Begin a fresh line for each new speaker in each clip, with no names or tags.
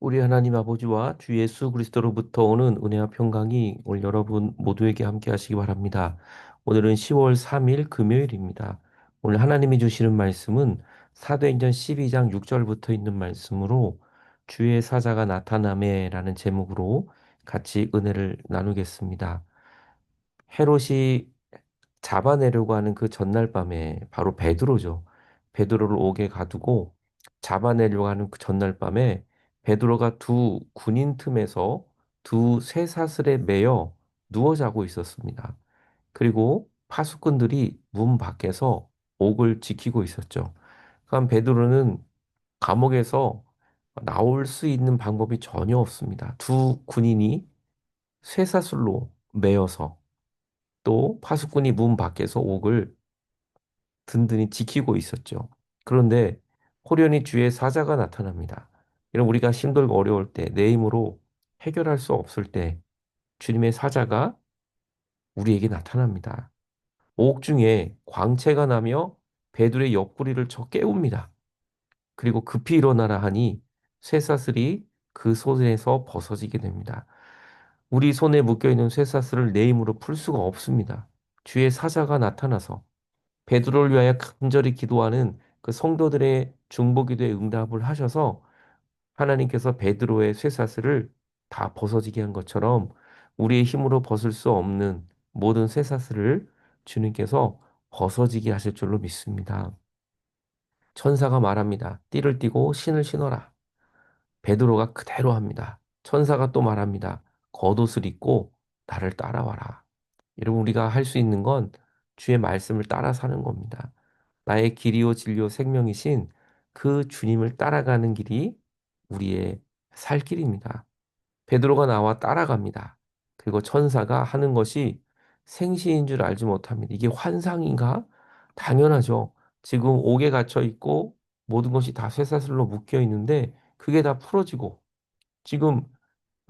우리 하나님 아버지와 주 예수 그리스도로부터 오는 은혜와 평강이 오늘 여러분 모두에게 함께 하시기 바랍니다. 오늘은 10월 3일 금요일입니다. 오늘 하나님이 주시는 말씀은 사도행전 12장 6절부터 있는 말씀으로 주의 사자가 나타남에라는 제목으로 같이 은혜를 나누겠습니다. 헤롯이 잡아내려고 하는 그 전날 밤에 바로 베드로죠. 베드로를 옥에 가두고 잡아내려고 하는 그 전날 밤에 베드로가 두 군인 틈에서 두 쇠사슬에 매여 누워 자고 있었습니다. 그리고 파수꾼들이 문 밖에서 옥을 지키고 있었죠. 그럼 베드로는 감옥에서 나올 수 있는 방법이 전혀 없습니다. 두 군인이 쇠사슬로 매여서 또 파수꾼이 문 밖에서 옥을 든든히 지키고 있었죠. 그런데 호련히 주의 사자가 나타납니다. 이런 우리가 힘들고 어려울 때, 내 힘으로 해결할 수 없을 때 주님의 사자가 우리에게 나타납니다. 옥 중에 광채가 나며 배들의 옆구리를 쳐 깨웁니다. 그리고 급히 일어나라 하니 쇠사슬이 그 손에서 벗어지게 됩니다. 우리 손에 묶여있는 쇠사슬을 내 힘으로 풀 수가 없습니다. 주의 사자가 나타나서 베드로를 위하여 간절히 기도하는 그 성도들의 중보기도에 응답을 하셔서 하나님께서 베드로의 쇠사슬을 다 벗어지게 한 것처럼 우리의 힘으로 벗을 수 없는 모든 쇠사슬을 주님께서 벗어지게 하실 줄로 믿습니다. 천사가 말합니다. 띠를 띠고 신을 신어라. 베드로가 그대로 합니다. 천사가 또 말합니다. 겉옷을 입고 나를 따라와라. 여러분 우리가 할 수 있는 건 주의 말씀을 따라 사는 겁니다. 나의 길이요 진리요 생명이신 그 주님을 따라가는 길이 우리의 살 길입니다. 베드로가 나와 따라갑니다. 그리고 천사가 하는 것이 생시인 줄 알지 못합니다. 이게 환상인가? 당연하죠. 지금 옥에 갇혀 있고 모든 것이 다 쇠사슬로 묶여 있는데 그게 다 풀어지고 지금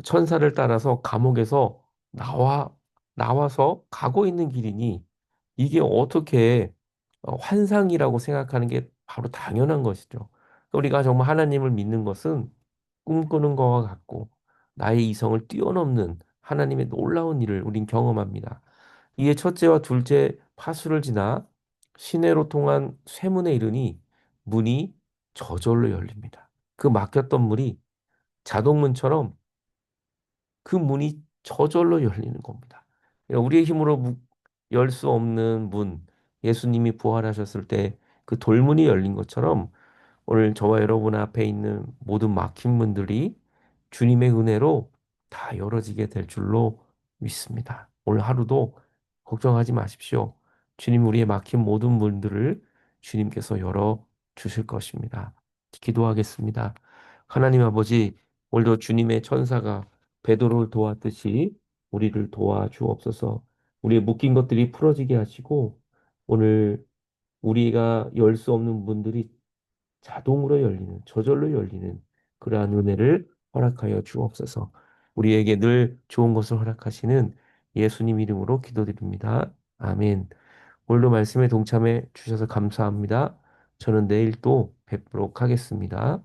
천사를 따라서 감옥에서 나와 나와서 가고 있는 길이니 이게 어떻게 어, 환상이라고 생각하는 게 바로 당연한 것이죠. 우리가 정말 하나님을 믿는 것은 꿈꾸는 것과 같고 나의 이성을 뛰어넘는 하나님의 놀라운 일을 우린 경험합니다. 이에 첫째와 둘째 파수를 지나 시내로 통한 쇠문에 이르니 문이 저절로 열립니다. 그 막혔던 문이 자동문처럼 그 문이 저절로 열리는 겁니다. 그러니까 우리의 힘으로 열 수 없는 문, 예수님이 부활하셨을 때 그 돌문이 열린 것처럼 오늘 저와 여러분 앞에 있는 모든 막힌 문들이 주님의 은혜로 다 열어지게 될 줄로 믿습니다. 오늘 하루도 걱정하지 마십시오. 주님 우리의 막힌 모든 문들을 주님께서 열어 주실 것입니다. 기도하겠습니다. 하나님 아버지, 오늘도 주님의 천사가 베드로를 도왔듯이 우리를 도와주옵소서. 우리의 묶인 것들이 풀어지게 하시고 오늘 우리가 열 수 없는 문들이 자동으로 열리는, 저절로 열리는 그러한 은혜를 허락하여 주옵소서. 우리에게 늘 좋은 것을 허락하시는 예수님 이름으로 기도드립니다. 아멘. 오늘도 말씀에 동참해 주셔서 감사합니다. 저는 내일 또 뵙도록 하겠습니다.